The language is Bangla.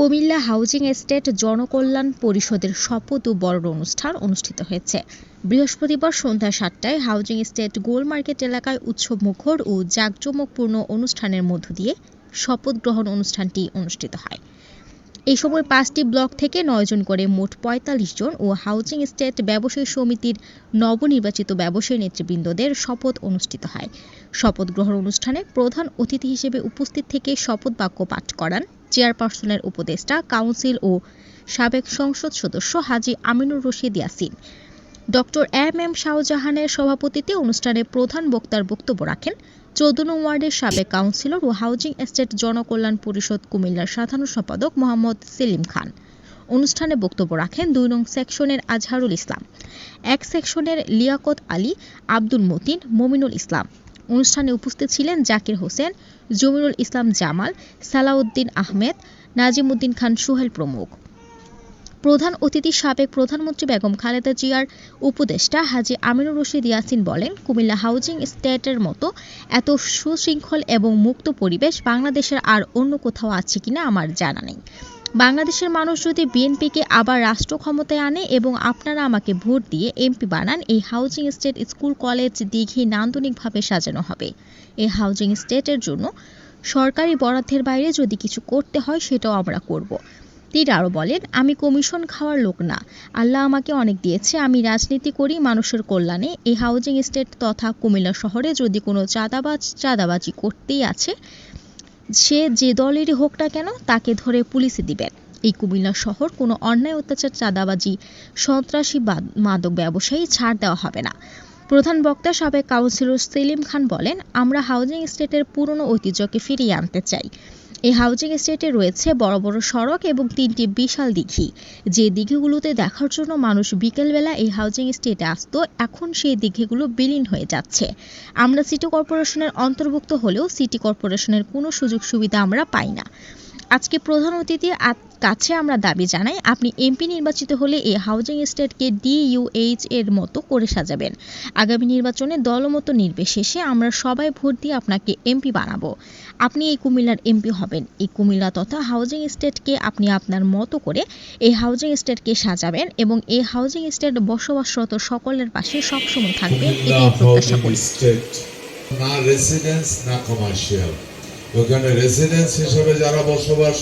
কুমিল্লা হাউজিং এস্টেট জনকল্যাণ পরিষদের শপথ ও বড় অনুষ্ঠান অনুষ্ঠিত হয়েছে। বৃহস্পতিবার সন্ধ্যা সাতটায় হাউজিং এস্টেট গোল মার্কেট এলাকায় উৎসব মুখর ও জাঁকজমকপূর্ণ অনুষ্ঠানের মধ্য দিয়ে শপথ গ্রহণ অনুষ্ঠানটি অনুষ্ঠিত হয়। এই সময় পাঁচটি ব্লক থেকে নয়জন করে মোট পঁয়তাল্লিশ জন ও হাউজিং এস্টেট ব্যবসায়ী সমিতির নবনির্বাচিত ব্যবসায়ী নেতৃবৃন্দদের শপথ অনুষ্ঠিত হয়। শপথ গ্রহণ অনুষ্ঠানে প্রধান অতিথি হিসেবে উপস্থিত থেকে শপথ বাক্য পাঠ করান চেয়ারপারসনের উপদেষ্টা, কাউন্সিল ও সাবেক সংসদ সদস্য Haji Aminur Rashid Yasin. Doctor M M শাহজাহানের সভাপতিত্বে অনুষ্ঠানে প্রধান বক্তার বক্তব্য রাখেন চৌদ্দ নং ওয়ার্ডের সাবেক কাউন্সিলর ও হাউজিং এস্টেট জনকল্যাণ পরিষদ কুমিল্লার সাধারণ সম্পাদক মোহাম্মদ সেলিম খান। অনুষ্ঠানে বক্তব্য রাখেন দুই নং সেকশনের আজহারুল ইসলাম, এক সেকশনের লিয়াকত আলী, আব্দুল মতিন, মমিনুল ইসলাম। অনুষ্ঠানে উপস্থিত ছিলেন জাকির হোসেন জমিরুল ইসলাম জামাল, সালাউদ্দিন আহমেদ, নাজিমুদ্দিন খান সোহেল প্রমুখ। প্রধান অতিথি সাবেক প্রধানমন্ত্রী বেগম খালেদা জিয়ার উপদেষ্টা হাজি আমিনুর রশিদ ইয়াসিন বলেন, কুমিল্লা হাউজিং স্টেটের মতো এত সুশৃঙ্খল এবং মুক্ত পরিবেশ বাংলাদেশের আর অন্য কোথাও আছে কিনা আমার জানা নেই। বাংলাদেশের মানুষ যদি বিএনপিকে আবার রাষ্ট্র ক্ষমতায় আনে এবং আপনারা আমাকে ভোট দিয়ে এমপি বানান, এই হাউজিং স্টেট স্কুল, কলেজ, দিঘি নান্দনিকভাবে সাজানো হবে। এই হাউজিং স্টেটের জন্য সরকারি বরাদ্দের বাইরে যদি কিছু করতে হয়, সেটাও আমরা করব। তিনি আরও বলেন, আমি কমিশন খাওয়ার লোক না। আল্লাহ আমাকে অনেক দিয়েছে, আমি রাজনীতি করি মানুষের কল্যাণে। এই হাউজিং স্টেট তথা কুমিল্লা শহরে যদি কোনো চাঁদাবাজ, চাঁদাবাজি করতেই আছে সে যে দলেরই হোক না কেন তাকে ধরে পুলিশে দিবেন এই কুমিল্লা শহর কোনো অন্যায়, অত্যাচার, চাঁদাবাজি, সন্ত্রাসী মাদক ব্যবসায়ী ছাড় দেওয়া হবে না। প্রধান বক্তা সাবেক কাউন্সিলর সেলিম খান বলেন, আমরা হাউজিং স্টেটের পুরনো ঐতিহ্যকে ফিরিয়ে আনতে চাই। এই হাউজিং এস্টেটে রয়েছে বড় বড় সড়ক এবং তিনটি বিশাল দিঘি। যে দিঘিগুলোতে দেখার জন্য মানুষ বিকেলবেলা এই হাউজিং এস্টেটে আসত, এখন সেই দিঘিগুলো বিলীন হয়ে যাচ্ছে। আমরা সিটি কর্পোরেশনের অন্তর্ভুক্ত হলেও সিটি কর্পোরেশনের কোনো সুযোগ সুবিধা আমরা পাই না। আজকে প্রধান অতিথির কাছে আমরা দাবি জানাই আপনি এমপি নির্বাচিত হলে এই হাউজিং এস্টেটকে ডিইউএইচ এর মতো করে সাজাবেন। আগামী নির্বাচনে দলমত নির্বিশেষে আমরা সবাই ভোট দিয়ে আপনাকে এমপি বানাবো। আপনি এই কুমিল্লার এমপি হবেন। এই কুমিল্লা তথা হাউজিং এস্টেটকে আপনি আপনার মতো করে এই হাউজিং এস্টেটকে সাজাবেন এবং এই হাউজিং এস্টেট বসবাসরত সকলের পাশে সবসময় থাকবেন এটাই প্রত্যাশা করি। না রেসিডেন্স না কমার্শিয়াল ওখানে রেসিডেন্স হিসেবে যারা বসবাস